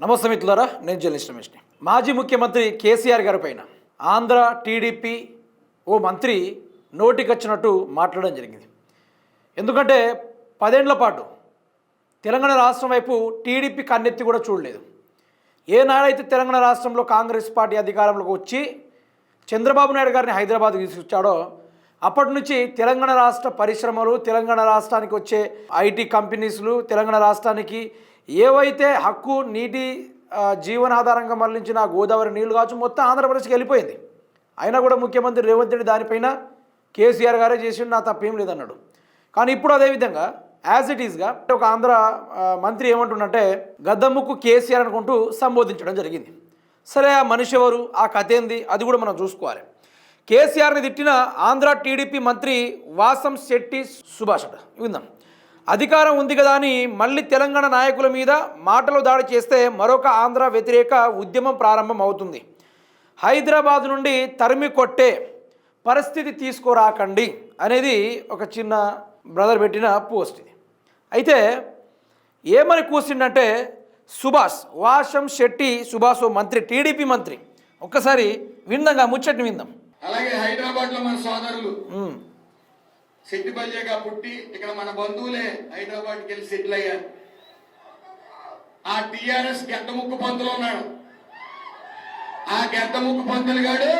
నమస్తే మిత్రులారా నేను జర్నలిస్ట్ రమేష్ని. మాజీ ముఖ్యమంత్రి కేసీఆర్ గారి పైన ఆంధ్ర టీడీపీ ఓ మంత్రి నోటికొచ్చినట్టు మాట్లాడడం జరిగింది. ఎందుకంటే పదేండ్ల పాటు తెలంగాణ రాష్ట్రం వైపు టీడీపీ కన్నెత్తి కూడా చూడలేదు. ఏనాడైతే తెలంగాణ రాష్ట్రంలో కాంగ్రెస్ పార్టీ అధికారంలోకి వచ్చి చంద్రబాబు నాయుడు గారిని హైదరాబాద్ తీసుకొచ్చాడో అప్పటి నుంచి తెలంగాణ రాష్ట్ర పరిశ్రమలు తెలంగాణ రాష్ట్రానికి వచ్చే ఐటీ కంపెనీస్లు తెలంగాణ రాష్ట్రానికి ఏవైతే హక్కు నీటి జీవనాధారంగా మరలించిన గోదావరి నీళ్ళు కావచ్చు మొత్తం ఆంధ్రప్రదేశ్కి వెళ్ళిపోయింది. అయినా కూడా ముఖ్యమంత్రి రేవంత్ రెడ్డి దానిపైన కేసీఆర్ గారే చేసి నా తప్పేం లేదన్నాడు. కానీ ఇప్పుడు అదేవిధంగా యాజ్ ఇట్ ఈస్గా ఒక ఆంధ్ర మంత్రి ఏమంటుండంటే గద్దముక్కు కేసీఆర్ అనుకుంటూ సంబోధించడం జరిగింది. సరే ఆ మనిషి ఎవరు? ఆ కథ ఏంది? అది కూడా మనం చూసుకోవాలి. కేసీఆర్ని తిట్టిన ఆంధ్ర టీడీపీ మంత్రి వాసం శెట్టి సుభాష్ విందాం. అధికారం ఉంది కదా అని మళ్ళీ తెలంగాణ నాయకుల మీద మాటలు దాడి చేస్తే మరొక ఆంధ్ర వ్యతిరేక ఉద్యమం ప్రారంభం అవుతుంది హైదరాబాద్ నుండి తరిమి కొట్టే పరిస్థితి తీసుకురాకండి అనేది ఒక చిన్న బ్రదర్ పెట్టిన పోస్ట్. ఇది అయితే ఏమని కూర్చుండంటే సుభాష్ వాషం శెట్టి సుభాష్ మంత్రి టీడీపీ మంత్రి. ఒక్కసారి విందాం ఆ ముచ్చటిని విందాం. అలాగే హైదరాబాద్లో మన సోదరులు ఉమ్, సెట్టిపల్లిగా పుట్టి ఇక్కడ మన బంధువులే హైదరాబాద్కి వెళ్ళి సెటిల్ అయ్యారు. ఆ టిఆర్ఎస్ గెద్దముక్కు పంతులు ఉన్నాడు. ఆ గెద్దముక్కు పంతులు గాడు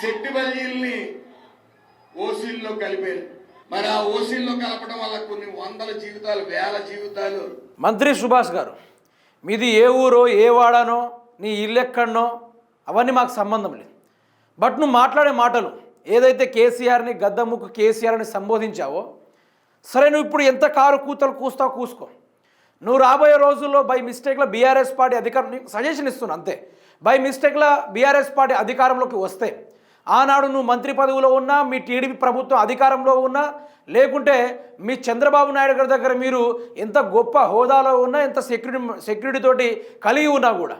సెట్టిపల్లిని ఓసీల్లో కలిపారు. మరి ఆ ఓసీల్లో కలపడం వల్ల కొన్ని వందల జీవితాలు వేల జీవితాలు మంత్రి సుభాష్ గారు మీది ఏ ఊరో ఏ వాడానో నీ ఇల్లు ఎక్కడనో అవన్నీ మాకు సంబంధం లేదు. బట్ నువ్వు మాట్లాడే మాటలు ఏదైతే కేసీఆర్ని గద్దముక్కు కేసీఆర్ని సంబోధించావో సరే నువ్వు ఇప్పుడు ఎంత కారు కూతలు కూస్తావు కూసుకో. నువ్వు రాబోయే రోజుల్లో బై మిస్టేక్లో బీఆర్ఎస్ పార్టీ అధికారం సజెషన్ ఇస్తున్నా అంతే. బై మిస్టేక్లో బీఆర్ఎస్ పార్టీ అధికారంలోకి వస్తే ఆనాడు నువ్వు మంత్రి పదవిలో ఉన్నా మీ టీడీపీ ప్రభుత్వం అధికారంలో ఉన్నా లేకుంటే మీ చంద్రబాబు నాయుడు గారి దగ్గర మీరు ఎంత గొప్ప హోదాలో ఉన్నా ఎంత సెక్యూరిటీ సెక్యూరిటీ తోటి కలిగి ఉన్నా కూడా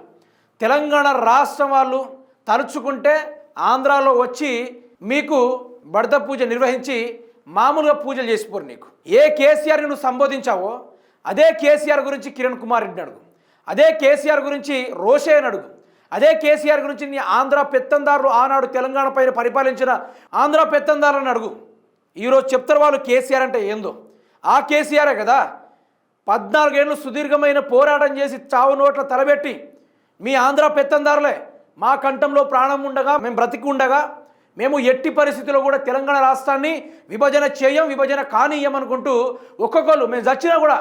తెలంగాణ రాష్ట్రం వాళ్ళు తలుచుకుంటే ఆంధ్రాలో వచ్చి మీకు బడద పూజ నిర్వహించి మామూలుగా పూజలు చేసిపోరు నీకు. ఏ కేసీఆర్ని నువ్వు సంబోధించావో అదే కేసీఆర్ గురించి కిరణ్ కుమార్ రెడ్డిని అడుగు. అదే కేసీఆర్ గురించి రోషేని అడుగు. అదే కేసీఆర్ గురించి నీ ఆంధ్ర పెత్తందారులు ఆనాడు తెలంగాణ పైన పరిపాలించిన ఆంధ్ర పెత్తందారులను అడుగు. ఈరోజు చెప్తారు వాళ్ళు కేసీఆర్ అంటే ఏందో. ఆ కేసీఆరే కదా. పద్నాలుగేళ్ళు సుదీర్ఘమైన పోరాటం చేసి చావు నోట్ల తలబెట్టి మీ ఆంధ్ర పెత్తందారులే మా కంఠంలో ప్రాణం ఉండగా మేము బ్రతికి ఉండగా మేము ఎట్టి పరిస్థితిలో కూడా తెలంగాణ రాష్ట్రాన్ని విభజన చేయం విభజన కానీయం అనుకుంటూ ఒక్కొక్కరు మేము చచ్చినా కూడా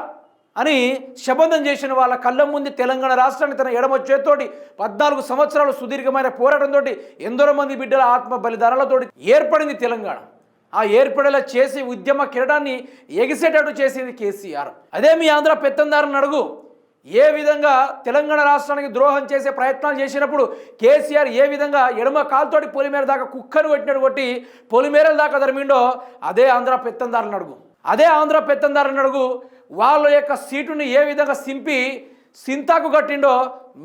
అని శబంధం చేసిన వాళ్ళ కళ్ళ ముందు తెలంగాణ రాష్ట్రాన్ని తన ఎడమ చేత్తోటి పద్నాలుగు సంవత్సరాలు సుదీర్ఘమైన పోరాటంతో ఎందరో మంది బిడ్డల ఆత్మ బలిదానాలతోటి ఏర్పడింది తెలంగాణ. ఆ ఏర్పడేలా చేసి ఉద్యమ కిరణాన్ని ఎగిసేటట్టు చేసింది కేసీఆర్. అదే మీ ఆంధ్ర పెత్తందారులను అడుగు. ఏ విధంగా తెలంగాణ రాష్ట్రానికి ద్రోహం చేసే ప్రయత్నాలు చేసినప్పుడు కేసీఆర్ ఏ విధంగా ఎడమ కాలుతోటి పొలిమేర దాకా కుక్కను కొట్టినట్టు కొట్టి పొలిమేరల దాకా ధర్మిండో అదే ఆంధ్ర పెత్తందారులను అడుగు. అదే ఆంధ్ర పెత్తందారులను అడుగు. వాళ్ళ యొక్క సీటుని ఏ విధంగా సింపి సింతాకు కట్టిండో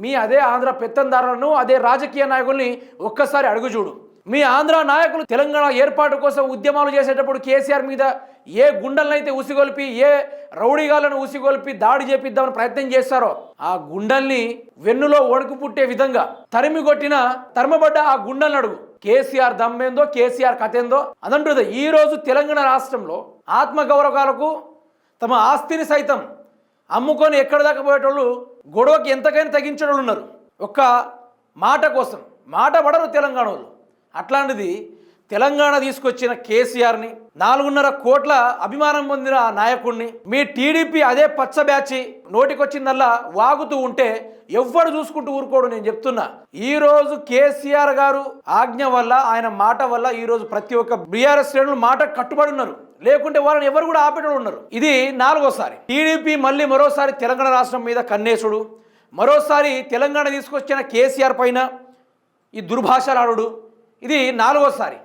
మీ అదే ఆంధ్ర పెత్తందారులను అదే రాజకీయ నాయకుల్ని ఒక్కసారి అడుగు చూడు. మీ ఆంధ్ర నాయకులు తెలంగాణ ఏర్పాటు కోసం ఉద్యమాలు చేసేటప్పుడు కేసీఆర్ మీద ఏ గుండెలనైతే ఉసిగొల్పి ఏ రౌడీగాలను ఉసిగొల్పి దాడి చేపిద్దామని ప్రయత్నం చేస్తారో ఆ గుండెల్ని వెన్నులో వణుకు పుట్టే విధంగా తరిమి కొట్టిన తరమబడ్డ ఆ గుండెలను అడుగు. కేసీఆర్ దమ్మేందో కేసీఆర్ కథేందో అదంటు అదంటుంది ఈ రోజు తెలంగాణ రాష్ట్రంలో ఆత్మగౌరవాలకు తమ ఆస్తిని సైతం అమ్ముకొని ఎక్కడ దాకా పోయేటోళ్ళు గొడవకి ఎంతకైనా తగ్గించేటోళ్ళు ఉన్నారు. ఒక్క మాట కోసం మాట పడరు తెలంగాణ వాళ్ళు. అట్లాంటిది తెలంగాణ తీసుకొచ్చిన కేసీఆర్ని నాలుగున్నర కోట్ల అభిమానం పొందిన ఆ నాయకుడిని మీ టీడీపీ అదే పచ్చ బ్యాచి నోటికొచ్చిందల్లా వాగుతూ ఉంటే ఎవ్వరు చూసుకుంటూ ఊరుకోడు నేను చెప్తున్నా. ఈ రోజు కేసీఆర్ గారు ఆజ్ఞ వల్ల ఆయన మాట వల్ల ఈ రోజు ప్రతి ఒక్క బీఆర్ఎస్ శ్రేణులు మాట కట్టుబడి ఉన్నారు. లేకుంటే వాళ్ళని ఎవరు కూడా ఆపేటోడు ఉన్నారు. ఇది నాలుగోసారి. టీడీపీ మళ్ళీ మరోసారి తెలంగాణ రాష్ట్రం మీద కన్నేసుడు. మరోసారి తెలంగాణ తీసుకొచ్చిన కేసీఆర్ పైన ఈ దుర్భాషలాడు ఇది నాలుగోసారి.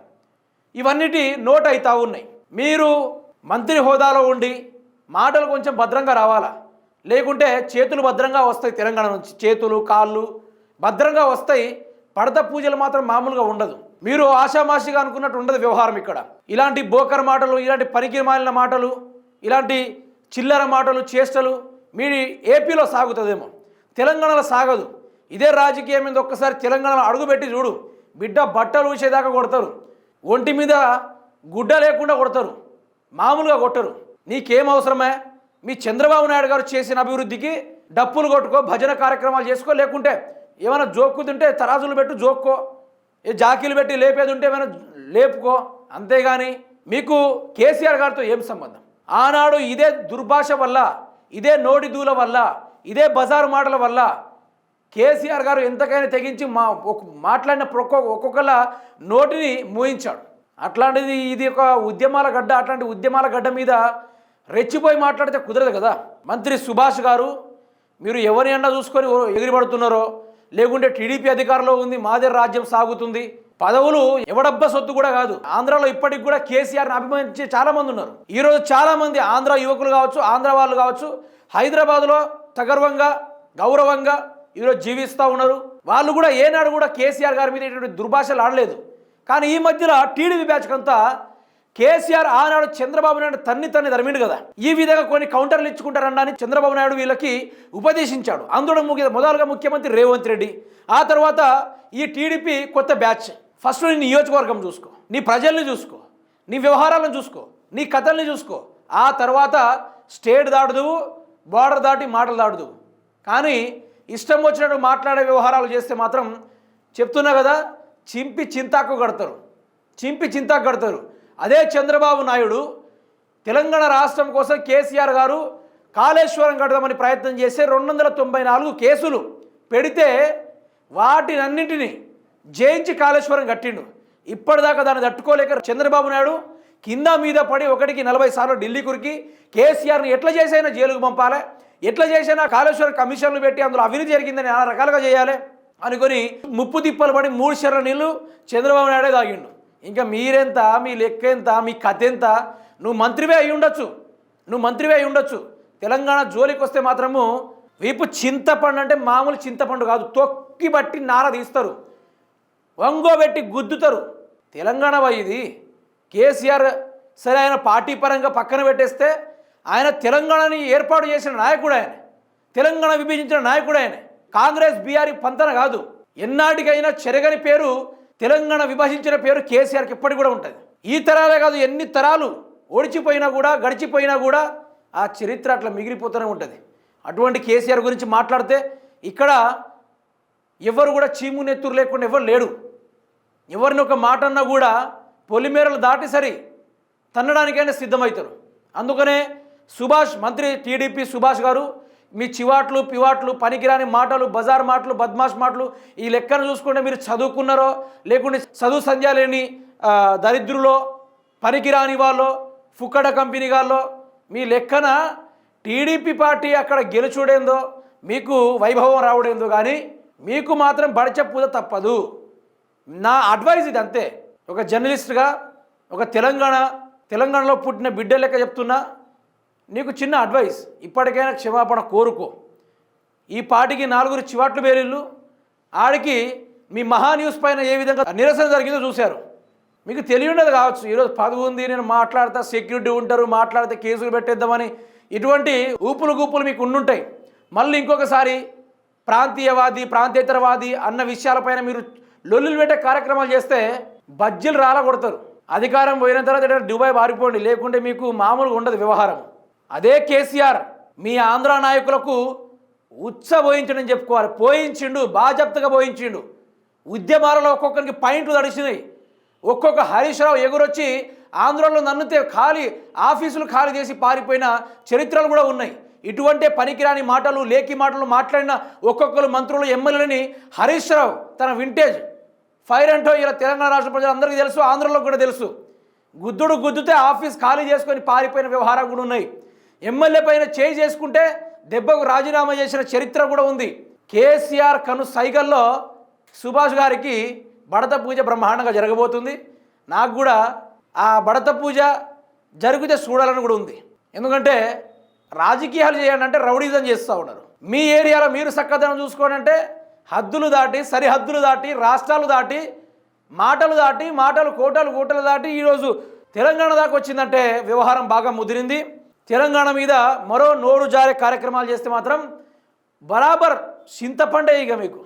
ఇవన్నిటి నోట్ అవుతా ఉన్నాయి. మీరు మంత్రి హోదాలో ఉండి మాటలు కొంచెం భద్రంగా రావాలా? లేకుంటే చేతులు భద్రంగా వస్తాయి తెలంగాణ నుంచి. చేతులు కాళ్ళు భద్రంగా వస్తాయి. పడత పూజలు మాత్రం మామూలుగా ఉండదు. మీరు ఆషామాషిగా అనుకున్నట్టు ఉండదు వ్యవహారం ఇక్కడ. ఇలాంటి బోకర్ మాటలు ఇలాంటి పనికి మాలిన మాటలు ఇలాంటి చిల్లర మాటలు చేష్టలు మీ ఏపీలో సాగుతుందేమో. తెలంగాణలో సాగదు. ఇదే రాజకీయం మీద ఒక్కసారి తెలంగాణలో అడుగుపెట్టి చూడు. బిడ్డ బట్టలు ఊసేదాకా కొడతారు. ఒంటి మీద గుడ్డ లేకుండా కొడతారు. మామూలుగా కొట్టరు. నీకేం అవసరమే? మీ చంద్రబాబు నాయుడు గారు చేసిన అభివృద్ధికి డప్పులు కొట్టుకో భజన కార్యక్రమాలు చేసుకో లేకుంటే ఏమైనా జోక్కుతుంటే తరాజులు పెట్టు జోక్కో. ఏ జాకీలు పెట్టి లేపేది ఉంటే ఏమైనా లేపుకో. అంతేగాని మీకు కేసీఆర్ గారితో ఏం సంబంధం? ఆనాడు ఇదే దుర్భాష వల్ల ఇదే నోటి దూల వల్ల ఇదే బజారు మాటల వల్ల కేసీఆర్ గారు ఎంతకైనా తెగించి మా ఒక మాట్లాడిన ఒక్కొక్క ఒక్కొక్కల నోటిని మూయించాడు. అట్లాంటిది ఇది ఒక ఉద్యమాల గడ్డ అట్లాంటి ఉద్యమాల గడ్డ మీద రెచ్చిపోయి మాట్లాడితే కుదరదు కదా? మంత్రి సుభాష్ గారు మీరు ఎవరి అన్నా చూసుకొని ఎగిరిపడుతున్నారో లేకుంటే టీడీపీ అధికారంలో ఉంది మాదే రాజ్యం సాగుతుంది పదవులు ఎవడబ్బ సొత్తు కూడా కాదు. ఆంధ్రాలో ఇప్పటికి కూడా కేసీఆర్ని అభిమానించే చాలామంది ఉన్నారు. ఈరోజు చాలామంది ఆంధ్ర యువకులు కావచ్చు ఆంధ్ర వాళ్ళు కావచ్చు హైదరాబాద్లో సగర్వంగా గౌరవంగా ఈరోజు జీవిస్తూ ఉన్నారు. వాళ్ళు కూడా ఏనాడు కూడా కేసీఆర్ గారి మీద ఇటువంటి దుర్భాషలు ఆడలేదు. కానీ ఈ మధ్యలో టీడీపీ బ్యాచ్ అంతా కేసీఆర్ ఆనాడు చంద్రబాబు నాయుడు తన్ని తన్ని ధర్మిండు కదా. ఈ విధంగా కొన్ని కౌంటర్లు ఇచ్చుకుంటారని చంద్రబాబు నాయుడు వీళ్ళకి ఉపదేశించాడు. అందులో ముఖ్య మొదలుగా ముఖ్యమంత్రి రేవంత్ రెడ్డి ఆ తర్వాత ఈ టీడీపీ కొత్త బ్యాచ్. ఫస్ట్ నీ నియోజకవర్గం చూసుకో నీ ప్రజల్ని చూసుకో నీ వ్యవహారాలను చూసుకో నీ కథల్ని చూసుకో. ఆ తర్వాత స్టేట్ దాటుదువు బార్డర్ దాటి మాటలు దాటుదువు. కానీ ఇష్టం వచ్చినట్టు మాట్లాడే వ్యవహారాలు చేస్తే మాత్రం చెప్తున్నా కదా చింపి చింతాకు కడతారు. చింపి చింతాకు కడతారు. అదే చంద్రబాబు నాయుడు తెలంగాణ రాష్ట్రం కోసం కేసీఆర్ గారు కాళేశ్వరం కడదామని ప్రయత్నం చేస్తే రెండు వందల తొంభై నాలుగు కేసులు పెడితే వాటినన్నింటినీ జయించి కాళేశ్వరం కట్టిండు. ఇప్పటిదాకా దాన్ని తట్టుకోలేక చంద్రబాబు నాయుడు కింద మీద పడి ఒకటికి నలభై సార్లు ఢిల్లీ కురికి కేసీఆర్ని ఎట్లా చేసైనా జైలుకు పంపాలి. ఎట్లా చేసినా కాళేశ్వరం కమిషన్లు పెట్టి అందులో అవినీతి జరిగిందని నానా రకాలుగా చేయాలి అనుకొని ముప్పు తిప్పలు పడి మూడు చెర్ల నీళ్ళు చంద్రబాబు నాయుడే తాగిండు. ఇంకా మీరెంత మీ లెక్క ఎంత మీ కథ ఎంత నువ్వు మంత్రివే అయి ఉండొచ్చు. నువ్వు మంత్రివే అయి ఉండొచ్చు. తెలంగాణ జోలికి వస్తే మాత్రము వీపు చింతపండు అంటే మామూలు చింతపండు కాదు. తొక్కి బట్టి నార తీస్తారు. వంగోబెట్టి గుద్దుతారు. తెలంగాణ ఇది. కేసీఆర్ సరే ఆయన పార్టీ పరంగా పక్కన పెట్టేస్తే ఆయన తెలంగాణని ఏర్పాటు చేసిన నాయకుడు ఆయన. తెలంగాణ విభజించిన నాయకుడు ఆయన. కాంగ్రెస్ బీఆర్ పంతన కాదు. ఎన్నాటికైనా చెరగని పేరు తెలంగాణ విభజించిన పేరు కేసీఆర్కి ఇప్పటికి కూడా ఉంటుంది. ఈ తరాలే కాదు ఎన్ని తరాలు ఓడిచిపోయినా కూడా గడిచిపోయినా కూడా ఆ చరిత్ర అట్లా మిగిలిపోతూనే ఉంటుంది. అటువంటి కేసీఆర్ గురించి మాట్లాడితే ఇక్కడ ఎవరు కూడా చీము నెత్తురు లేకుండా ఎవరు లేడు. ఎవరిని ఒక మాట అన్నా కూడా పొలిమేరలు దాటి సరి తన్నడానికైనా సిద్ధమవుతారు. అందుకనే సుభాష్ మంత్రి టీడీపీ సుభాష్ గారు మీ చివాట్లు పివాట్లు పనికిరాని మాటలు బజార్ మాటలు బద్మాష్ మాటలు ఈ లెక్కను చూసుకుంటే మీరు చదువుకున్నారో లేకుంటే చదువు సంధ్య లేని దరిద్రులో పనికిరాని వాళ్ళో ఫుక్కడ కంపెనీ గాల్లో మీ లెక్కన టీడీపీ పార్టీ అక్కడ గెలుచుడేందో మీకు వైభవం రావడేందో కానీ మీకు మాత్రం బడిచ పూజ తప్పదు. నా అడ్వైజ్ ఇది అంతే ఒక జర్నలిస్ట్గా ఒక తెలంగాణ తెలంగాణలో పుట్టిన బిడ్డ లెక్క చెప్తున్నా నీకు చిన్న అడ్వైస్. ఇప్పటికైనా క్షమాపణ కోరుకో. ఈ పాటికి నాలుగురు చివాట్లు బేరిళ్ళు ఆడికి మీ మహా న్యూస్ పైన ఏ విధంగా నిరసన జరిగిందో చూశారు. మీకు తెలియఉండదు కావచ్చు. ఈరోజు పదవి ఉంది నేను మాట్లాడతా సెక్యూరిటీ ఉంటారు మాట్లాడితే కేసులు పెట్టేద్దామని ఇటువంటి ఊపులు గూపులు మీకు ఉండుంటాయి. మళ్ళీ ఇంకొకసారి ప్రాంతీయవాది ప్రాంతేతరవాది అన్న విషయాలపైన మీరు లొల్లులు పెట్టే కార్యక్రమాలు చేస్తే బజ్జీలు రాలగొడతారు. అధికారం పోయిన తర్వాత ఎక్కడ దుబాయ్ పారిపోండి లేకుంటే మీకు మామూలుగా ఉండదు వ్యవహారం. అదే కేసీఆర్ మీ ఆంధ్ర నాయకులకు ఉచ్చ పోయించడం చెప్పుకోవాలి. పోయించిండు బాజప్తగా పోయించిండు. ఉద్యమాలలో ఒక్కొక్కరికి పాయింట్లు తడిచినాయి ఒక్కొక్క హరీష్ రావు ఎగురొచ్చి ఆంధ్రలో నన్నుతే ఖాళీ ఆఫీసులు ఖాళీ చేసి పారిపోయిన చరిత్రలు కూడా ఉన్నాయి. ఇటువంటి పనికిరాని మాటలు లేకి మాటలు మాట్లాడిన ఒక్కొక్కరు మంత్రులు ఎమ్మెల్యేలని హరీష్ రావు తన వింటేజ్ ఫైర్ అంటో ఇలా తెలంగాణ రాష్ట్ర ప్రజలందరికీ తెలుసు ఆంధ్రలో కూడా తెలుసు. గుద్దుడు గుద్దుతే ఆఫీస్ ఖాళీ చేసుకొని పారిపోయిన వ్యవహారాలు కూడా ఉన్నాయి. ఎమ్మెల్యే పైన చేయి చేసుకుంటే దెబ్బకు రాజీనామా చేసిన చరిత్ర కూడా ఉంది. కేసీఆర్ కను సైగల్లో సుభాష్ గారికి బడత పూజ బ్రహ్మాండంగా జరగబోతుంది. నాకు కూడా ఆ బడత పూజ జరిగితే చూడాలని కూడా ఉంది. ఎందుకంటే రాజకీయాలు చేయండి అంటే రౌడీజం చేస్తూ ఉన్నారు. మీ ఏరియాలో మీరు చక్కదనం చూసుకోండి అంటే హద్దులు దాటి సరిహద్దులు దాటి రాష్ట్రాలు దాటి మాటలు దాటి మాటలు కోటలు కోటలు దాటి ఈరోజు తెలంగాణ దాకా వచ్చిందంటే వ్యవహారం బాగా ముదిరింది. తెలంగాణ మీద మరో నోరు జారే కార్యక్రమాలు చేస్తే మాత్రం బరాబర్ చింతపండే ఇక మీకు.